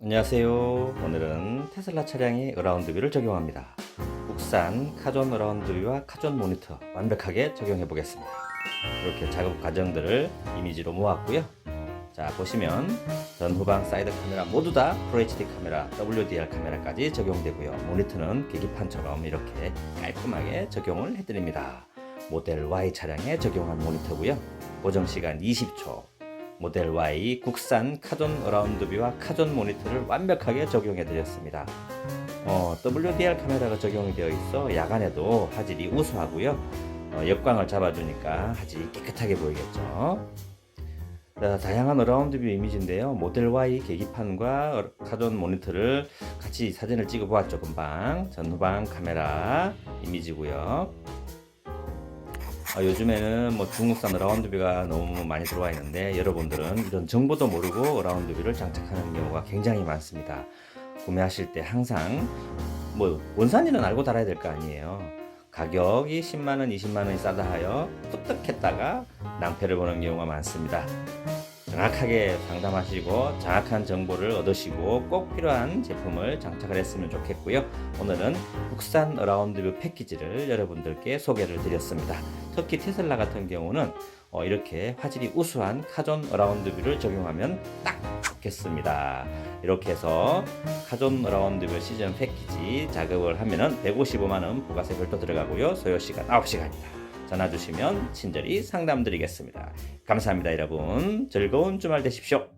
안녕하세요. 오늘은 테슬라 차량의 어라운드 뷰를 적용합니다. 국산 카존 어라운드 뷰와 카존 모니터 완벽하게 적용해 보겠습니다. 이렇게 작업 과정들을 이미지로 모았고요. 자 보시면 전후방 사이드 카메라 모두 다 FHD 카메라, WDR 카메라까지 적용되고요. 모니터는 계기판처럼 이렇게 깔끔하게 적용을 해드립니다. 모델 Y 차량에 적용한 모니터고요. 고정 시간 20초, 모델 Y 국산 카존 어라운드 뷰와 카존 모니터를 완벽하게 적용해 드렸습니다. 어, WDR 카메라가 적용이 되어 있어 야간에도 화질이 우수하고요. 어, 역광을 잡아주니까 화질이 깨끗하게 보이겠죠. 자, 다양한 어라운드 뷰 이미지인데요. 모델 Y 계기판과 어- 카존 모니터를 같이 사진을 찍어 보았죠. 금방 전후방 카메라 이미지고요. 아, 요즘에는 뭐 중국산 어라운드뷰가 너무 많이 들어와 있는데 여러분들은 이런 정보도 모르고 어라운드뷰를 장착하는 경우가 굉장히 많습니다. 구매하실 때 항상 뭐 원산지는 알고 달아야 될 거 아니에요. 가격이 10만원, 20만원이 싸다 하여 뚝딱했다가 낭패를 보는 경우가 많습니다. 정확하게 상담하시고 정확한 정보를 얻으시고 꼭 필요한 제품을 장착을 했으면 좋겠고요. 오늘은 국산 어라운드뷰 패키지를 여러분들께 소개를 드렸습니다. 특히 테슬라 같은 경우는 어, 이렇게 화질이 우수한 카존 어라운드뷰를 적용하면 딱 좋겠습니다. 이렇게 해서 카존 어라운드뷰 시즌 패키지 작업을 하면은 155만원 부가세 별도 들어가고요. 소요시간 9시간입니다. 전화 주시면 친절히 상담 드리겠습니다. 감사합니다, 여러분. 즐거운 주말 되십시오.